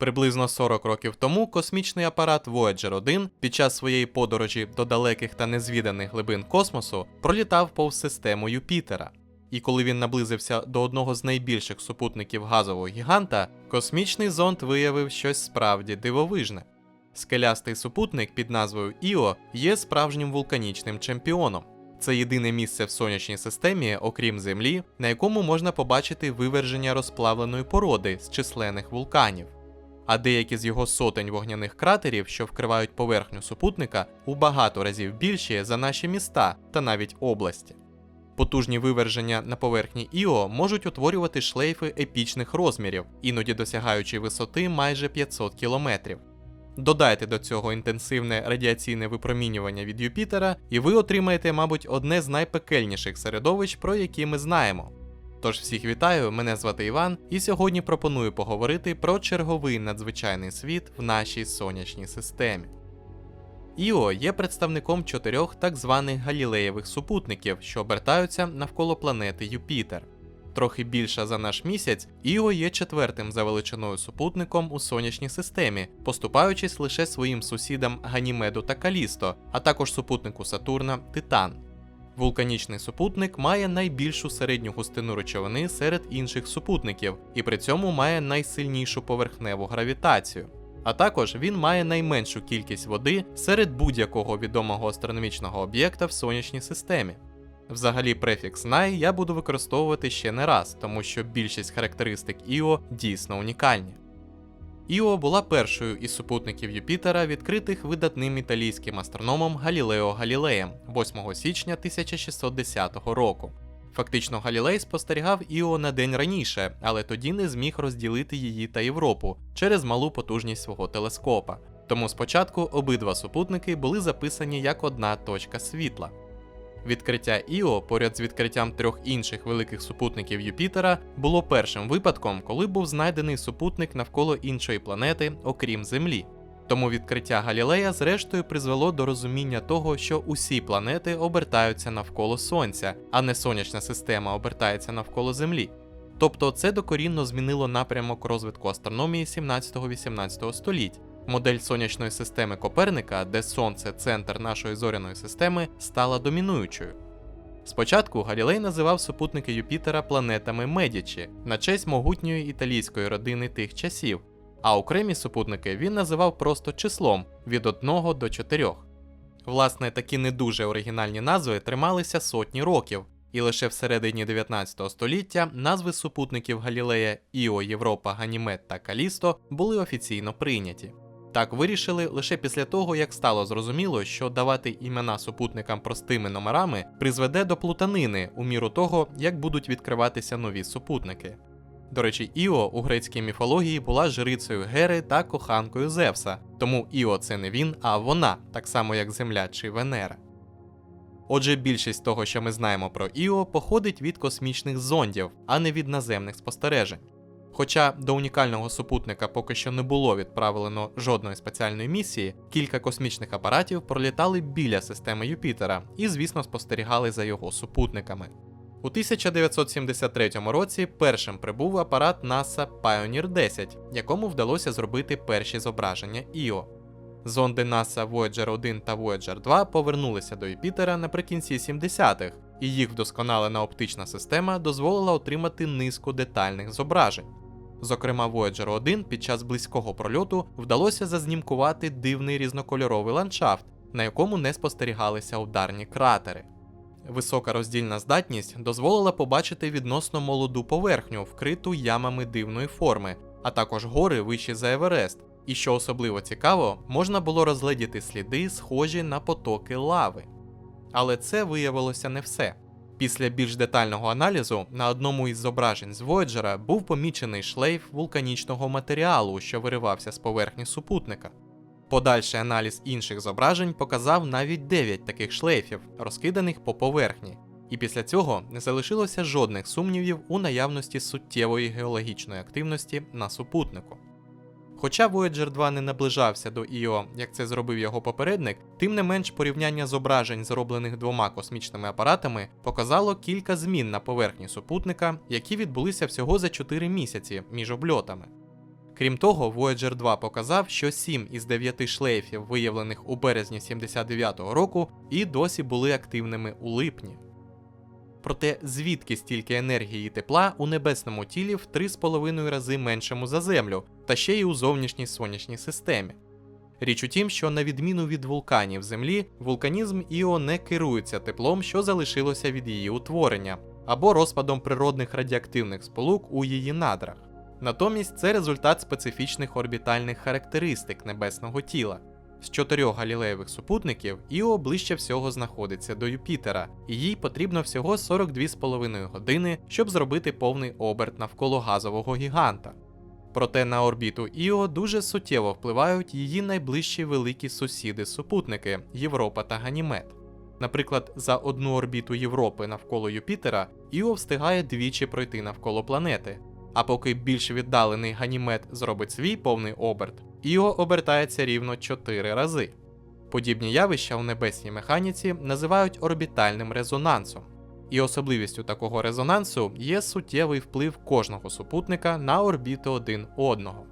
Приблизно 40 років тому космічний апарат Voyager 1 під час своєї подорожі до далеких та незвіданих глибин космосу пролітав повз систему Юпітера. І коли він наблизився до одного з найбільших супутників газового гіганта, космічний зонд виявив щось справді дивовижне. Скелястий супутник під назвою Іо є справжнім вулканічним чемпіоном. Це єдине місце в сонячній системі, окрім Землі, на якому можна побачити виверження розплавленої породи з численних вулканів. А деякі з його сотень вогняних кратерів, що вкривають поверхню супутника, у багато разів більші за наші міста та навіть області. Потужні виверження на поверхні Іо можуть утворювати шлейфи епічних розмірів, іноді досягаючи висоти майже 500 кілометрів. Додайте до цього інтенсивне радіаційне випромінювання від Юпітера, і ви отримаєте, мабуть, одне з найпекельніших середовищ, про які ми знаємо. Тож всіх вітаю, мене звати Іван, і сьогодні пропоную поговорити про черговий надзвичайний світ в нашій сонячній системі. Іо є представником чотирьох так званих галілеєвих супутників, що обертаються навколо планети Юпітер. Трохи більша за наш місяць, Іо є четвертим за величиною супутником у сонячній системі, поступаючись лише своїм сусідам Ганімеду та Калісто, а також супутнику Сатурна Титан. Вулканічний супутник має найбільшу середню густину речовини серед інших супутників і при цьому має найсильнішу поверхневу гравітацію. А також він має найменшу кількість води серед будь-якого відомого астрономічного об'єкта в сонячній системі. Взагалі, префікс най я буду використовувати ще не раз, тому що більшість характеристик Іо дійсно унікальні. Іо була першою із супутників Юпітера, відкритих видатним італійським астрономом Галілео Галілеєм 8 січня 1610 року. Фактично, Галілей спостерігав Іо на день раніше, але тоді не зміг розділити її та Європу через малу потужність свого телескопа. Тому спочатку обидва супутники були записані як одна точка світла. Відкриття Іо поряд з відкриттям трьох інших великих супутників Юпітера було першим випадком, коли був знайдений супутник навколо іншої планети, окрім Землі. Тому відкриття Галілея зрештою призвело до розуміння того, що усі планети обертаються навколо Сонця, а не сонячна система обертається навколо Землі. Тобто це докорінно змінило напрямок розвитку астрономії 17-18 століть. Модель сонячної системи Коперника, де Сонце центр нашої зоряної системи, стала домінуючою. Спочатку Галілей називав супутники Юпітера планетами Медічі на честь могутньої італійської родини тих часів, а окремі супутники він називав просто числом від 1 до 4. Власне, такі не дуже оригінальні назви трималися сотні років, і лише всередині 19 століття назви супутників Галілея Іо, Європа, Ганімед та Калісто були офіційно прийняті. Так вирішили лише після того, як стало зрозуміло, що давати імена супутникам простими номерами призведе до плутанини у міру того, як будуть відкриватися нові супутники. До речі, Іо у грецькій міфології була жрицею Гери та коханкою Зевса, тому Іо це не він, а вона, так само як Земля чи Венера. Отже, більшість того, що ми знаємо про Іо, походить від космічних зондів, а не від наземних спостережень. Хоча до унікального супутника поки що не було відправлено жодної спеціальної місії, кілька космічних апаратів пролітали біля системи Юпітера і, звісно, спостерігали за його супутниками. У 1973 році першим прибув апарат NASA Pioneer 10, якому вдалося зробити перші зображення Іо. Зонди NASA Voyager 1 та Voyager 2 повернулися до Юпітера наприкінці 70-х, і їх вдосконалена оптична система дозволила отримати низку детальних зображень. Зокрема, Voyager 1 під час близького прольоту вдалося зазнімкувати дивний різнокольоровий ландшафт, на якому не спостерігалися ударні кратери. Висока роздільна здатність дозволила побачити відносно молоду поверхню, вкриту ямами дивної форми, а також гори вищі за Еверест. І що особливо цікаво, можна було розгледіти сліди, схожі на потоки лави. Але це виявилося не все. Після більш детального аналізу на одному із зображень з Voyager був помічений шлейф вулканічного матеріалу, що виривався з поверхні супутника. Подальший аналіз інших зображень показав навіть 9 таких шлейфів, розкиданих по поверхні, і після цього не залишилося жодних сумнівів у наявності суттєвої геологічної активності на супутнику. Хоча Voyager 2 не наближався до Іо, як це зробив його попередник, тим не менш порівняння зображень, зроблених двома космічними апаратами, показало кілька змін на поверхні супутника, які відбулися всього за 4 місяці між обльотами. Крім того, Voyager 2 показав, що 7 із 9 шлейфів, виявлених у березні 79-го року, і досі були активними у липні. Проте звідки стільки енергії і тепла у небесному тілі в 3,5 рази меншому за Землю, та ще й у зовнішній сонячній системі. Річ у тім, що на відміну від вулканів Землі, вулканізм Іо не керується теплом, що залишилося від її утворення, або розпадом природних радіоактивних сполук у її надрах. Натомість це результат специфічних орбітальних характеристик небесного тіла. З чотирьох галілеєвих супутників Іо ближче всього знаходиться до Юпітера, і їй потрібно всього 42,5 години, щоб зробити повний оберт навколо газового гіганта. Проте на орбіту Іо дуже суттєво впливають її найближчі великі сусіди-супутники Європа та Ганімед. Наприклад, за одну орбіту Європи навколо Юпітера Іо встигає двічі пройти навколо планети. А поки більш віддалений Ганімед зробить свій повний оберт, Іо обертається рівно 4 рази. Подібні явища у небесній механіці називають орбітальним резонансом. І особливістю такого резонансу є суттєвий вплив кожного супутника на орбіти один одного.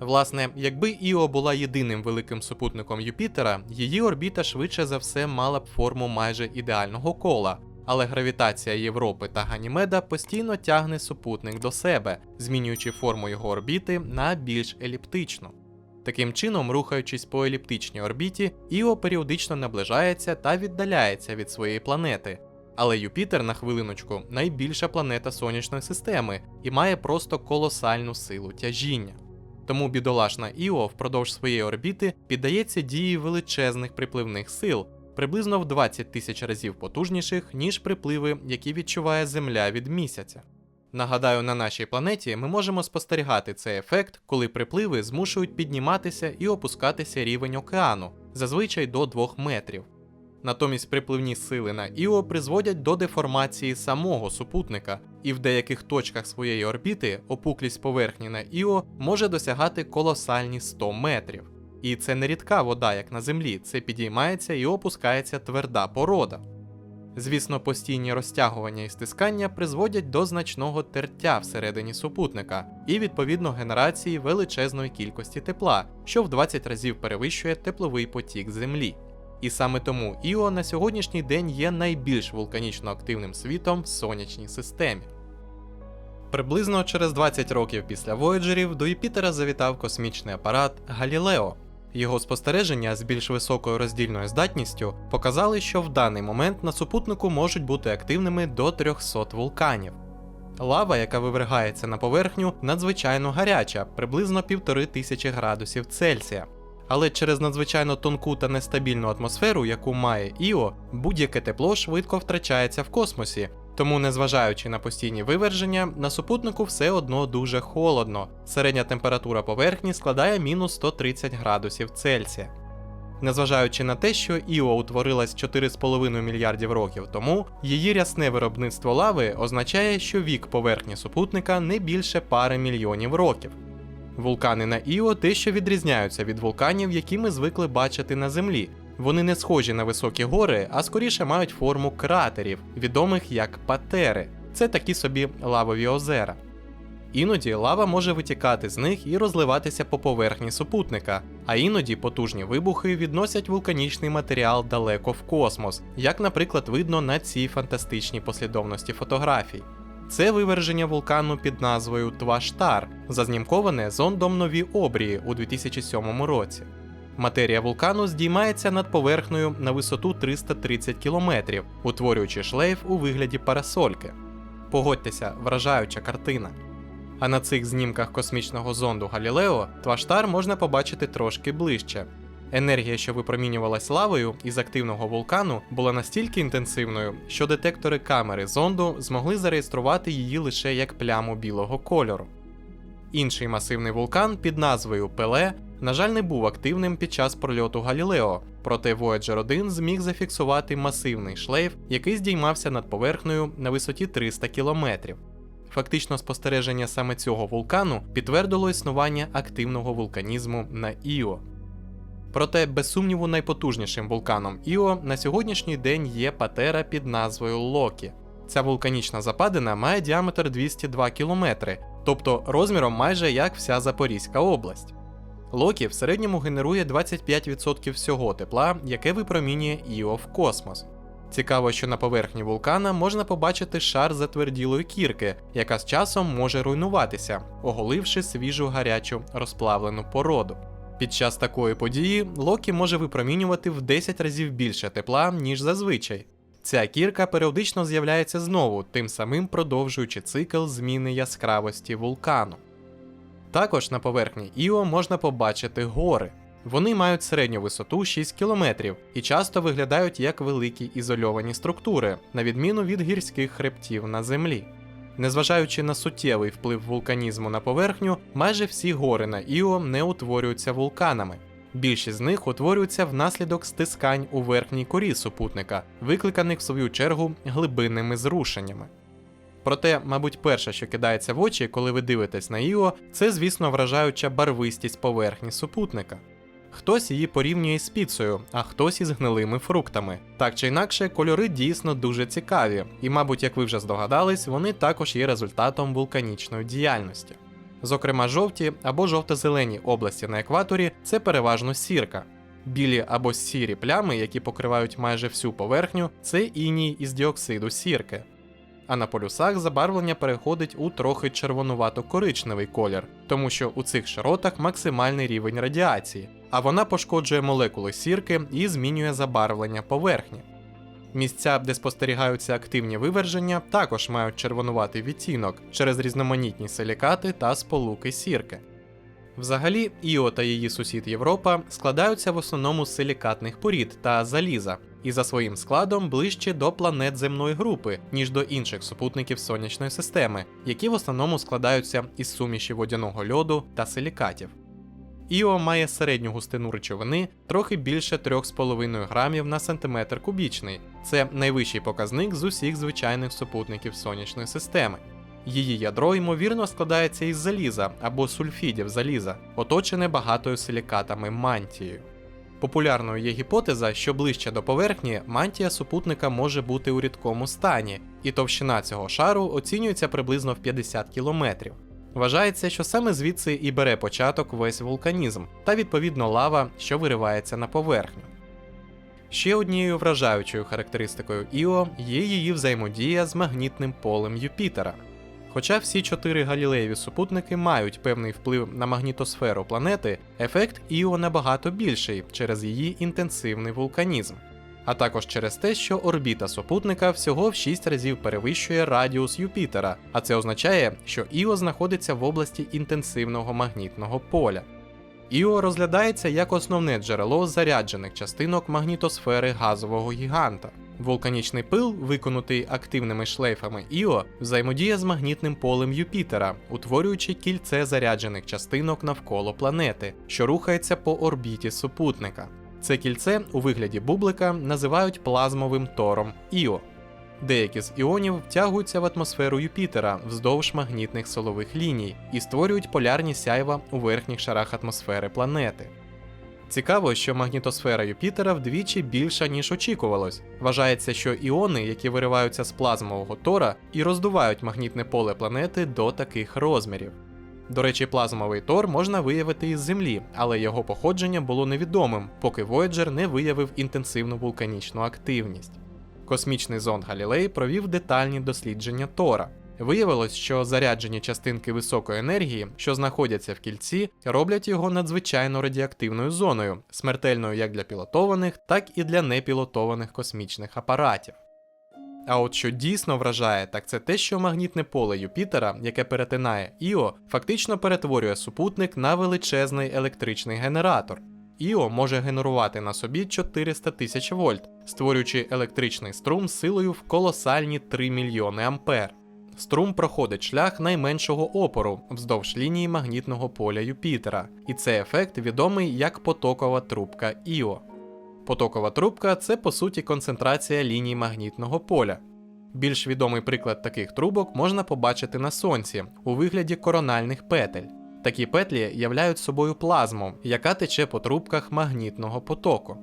Власне, якби Іо була єдиним великим супутником Юпітера, її орбіта швидше за все мала б форму майже ідеального кола, але гравітація Європи та Ганімеда постійно тягне супутник до себе, змінюючи форму його орбіти на більш еліптичну. Таким чином, рухаючись по еліптичній орбіті, Іо періодично наближається та віддаляється від своєї планети. Але Юпітер на хвилиночку найбільша планета сонячної системи і має просто колосальну силу тяжіння. Тому бідолашна Іо впродовж своєї орбіти піддається дії величезних припливних сил, приблизно в 20 тисяч разів потужніших, ніж припливи, які відчуває Земля від місяця. Нагадаю, на нашій планеті ми можемо спостерігати цей ефект, коли припливи змушують підніматися і опускатися рівень океану, зазвичай до 2 метрів. Натомість припливні сили на Іо призводять до деформації самого супутника, і в деяких точках своєї орбіти опуклість поверхні на Іо може досягати колосальні 100 метрів. І це не рідка вода, як на землі, це підіймається і опускається тверда порода. Звісно, постійні розтягування і стискання призводять до значного тертя всередині супутника і відповідно генерації величезної кількості тепла, що в 20 разів перевищує тепловий потік Землі. І саме тому Іо на сьогоднішній день є найбільш вулканічно активним світом в сонячній системі. Приблизно через 20 років після Вояджерів до Юпітера завітав космічний апарат Галілео. Його спостереження з більш високою роздільною здатністю показали, що в даний момент на супутнику можуть бути активними до 300 вулканів. Лава, яка вивергається на поверхню, надзвичайно гаряча, приблизно 1500 градусів Цельсія. Але через надзвичайно тонку та нестабільну атмосферу, яку має Іо, будь-яке тепло швидко втрачається в космосі. Тому, незважаючи на постійні виверження, на супутнику все одно дуже холодно. Середня температура поверхні складає мінус 130 градусів Цельсія. Незважаючи на те, що Іо утворилась 4,5 мільярдів років тому, її рясне виробництво лави означає, що вік поверхні супутника не більше пари мільйонів років. Вулкани на Іо дещо відрізняються від вулканів, які ми звикли бачити на Землі. Вони не схожі на високі гори, а скоріше мають форму кратерів, відомих як патери. Це такі собі лавові озера. Іноді лава може витікати з них і розливатися по поверхні супутника, а іноді потужні вибухи відносять вулканічний матеріал далеко в космос, як, наприклад, видно на цій фантастичній послідовності фотографій. Це виверження вулкану під назвою Тваштар, зазнімковане зондом Нові Обрії у 2007 році. Матерія вулкану здіймається над поверхнею на висоту 330 км, утворюючи шлейф у вигляді парасольки. Погодьтеся, вражаюча картина. А на цих знімках космічного зонду Галілео Тваштар можна побачити трошки ближче. Енергія, що випромінювалась лавою із активного вулкану, була настільки інтенсивною, що детектори камери зонду змогли зареєструвати її лише як пляму білого кольору. Інший масивний вулкан під назвою Пеле, на жаль, не був активним під час прольоту Галілео, проте Voyager 1 зміг зафіксувати масивний шлейф, який здіймався над поверхнею на висоті 300 кілометрів. Фактично, спостереження саме цього вулкану підтвердило існування активного вулканізму на Іо. Проте, без сумніву, найпотужнішим вулканом Іо на сьогоднішній день є патера під назвою Локі. Ця вулканічна западина має діаметр 202 км, тобто розміром майже як вся Запорізька область. Локі в середньому генерує 25% всього тепла, яке випромінює Іо в космос. Цікаво, що на поверхні вулкана можна побачити шар затверділої кірки, яка з часом може руйнуватися, оголивши свіжу гарячу розплавлену породу. Під час такої події Локі може випромінювати в 10 разів більше тепла, ніж зазвичай. Ця кірка періодично з'являється знову, тим самим продовжуючи цикл зміни яскравості вулкану. Також на поверхні Іо можна побачити гори. Вони мають середню висоту 6 км і часто виглядають як великі ізольовані структури, на відміну від гірських хребтів на землі. Незважаючи на суттєвий вплив вулканізму на поверхню, майже всі гори на Іо не утворюються вулканами. Більшість з них утворюються внаслідок стискань у верхній корі супутника, викликаних в свою чергу глибинними зрушеннями. Проте, мабуть, перше, що кидається в очі, коли ви дивитесь на Іо, це, звісно, вражаюча барвистість поверхні супутника. Хтось її порівнює з піцею, а хтось із гнилими фруктами. Так чи інакше, кольори дійсно дуже цікаві, і, мабуть, як ви вже здогадались, вони також є результатом вулканічної діяльності. Зокрема, жовті або жовто-зелені області на екваторі це переважно сірка. Білі або сірі плями, які покривають майже всю поверхню, це іній із діоксиду сірки. А на полюсах забарвлення переходить у трохи червонувато-коричневий колір, тому що у цих широтах максимальний рівень радіації, а вона пошкоджує молекули сірки і змінює забарвлення поверхні. Місця, де спостерігаються активні виверження, також мають червонуватий відтінок через різноманітні силікати та сполуки сірки. Взагалі, Іо та її сусід Європа складаються в основному з силікатних порід та заліза, і за своїм складом ближче до планет земної групи, ніж до інших супутників сонячної системи, які в основному складаються із суміші водяного льоду та силікатів. Іо має середню густину речовини трохи більше 3,5 грамів на сантиметр кубічний. Це найвищий показник з усіх звичайних супутників сонячної системи. Її ядро, ймовірно, складається із заліза або сульфідів заліза, оточене багатою силікатами мантією. Популярною є гіпотеза, що ближче до поверхні мантія супутника може бути у рідкому стані, і товщина цього шару оцінюється приблизно в 50 кілометрів. Вважається, що саме звідси і бере початок весь вулканізм та відповідно лава, що виривається на поверхню. Ще однією вражаючою характеристикою Іо є її взаємодія з магнітним полем Юпітера. Хоча всі чотири галілеєві супутники мають певний вплив на магнітосферу планети, ефект Іо набагато більший через її інтенсивний вулканізм, а також через те, що орбіта супутника всього в 6 разів перевищує радіус Юпітера, а це означає, що Іо знаходиться в області інтенсивного магнітного поля. Іо розглядається як основне джерело заряджених частинок магнітосфери газового гіганта. Вулканічний пил, виконутий активними шлейфами Іо, взаємодіє з магнітним полем Юпітера, утворюючи кільце заряджених частинок навколо планети, що рухається по орбіті супутника. Це кільце у вигляді бублика називають плазмовим тором Іо. Деякі з іонів втягуються в атмосферу Юпітера вздовж магнітних силових ліній і створюють полярні сяйва у верхніх шарах атмосфери планети. Цікаво, що магнітосфера Юпітера вдвічі більша, ніж очікувалось. Вважається, що іони, які вириваються з плазмового тора, і роздувають магнітне поле планети до таких розмірів. До речі, плазмовий тор можна виявити із Землі, але його походження було невідомим, поки Voyager не виявив інтенсивну вулканічну активність. Космічний зонд Галілей провів детальні дослідження Тора. Виявилось, що заряджені частинки високої енергії, що знаходяться в кільці, роблять його надзвичайно радіоактивною зоною, смертельною як для пілотованих, так і для непілотованих космічних апаратів. А от що дійсно вражає, так це те, що магнітне поле Юпітера, яке перетинає Іо, фактично перетворює супутник на величезний електричний генератор. Іо може генерувати на собі 400 тисяч вольт, створюючи електричний струм силою в колосальні 3 мільйони ампер. Струм проходить шлях найменшого опору вздовж лінії магнітного поля Юпітера, і цей ефект відомий як потокова трубка Іо. Потокова трубка це по суті концентрація ліній магнітного поля. Більш відомий приклад таких трубок можна побачити на сонці у вигляді корональних петель. Такі петлі являють собою плазму, яка тече по трубках магнітного потоку.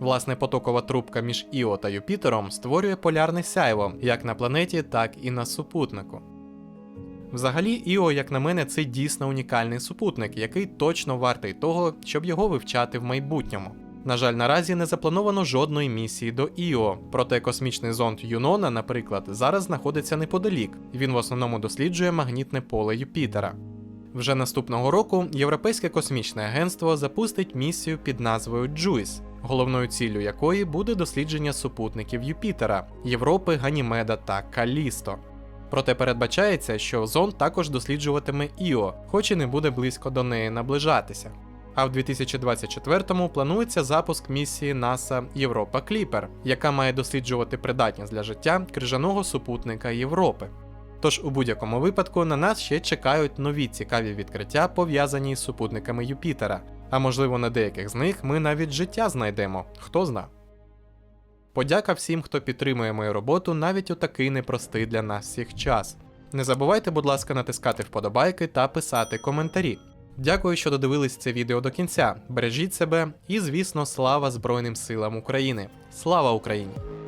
Власне, потокова трубка між Іо та Юпітером створює полярне сяйво як на планеті, так і на супутнику. Взагалі, Іо, як на мене, це дійсно унікальний супутник, який точно вартий того, щоб його вивчати в майбутньому. На жаль, наразі не заплановано жодної місії до Іо, проте космічний зонд Юнона, наприклад, зараз знаходиться неподалік. Він в основному досліджує магнітне поле Юпітера. Вже наступного року Європейське космічне агентство запустить місію під назвою JUICE, головною ціллю якої буде дослідження супутників Юпітера, Європи, Ганімеда та Калісто. Проте передбачається, що зонд також досліджуватиме Іо, хоч і не буде близько до неї наближатися. А в 2024-му планується запуск місії НАСА Європа Кліпер, яка має досліджувати придатність для життя крижаного супутника Європи. Тож у будь-якому випадку на нас ще чекають нові цікаві відкриття, пов'язані з супутниками Юпітера, а можливо на деяких з них ми навіть життя знайдемо, хто зна. Подяка всім, хто підтримує мою роботу навіть у такий непростий для нас всіх час. Не забувайте, будь ласка, натискати вподобайки та писати коментарі. Дякую, що додивились це відео до кінця. Бережіть себе і, звісно, слава Збройним силам України. Слава Україні!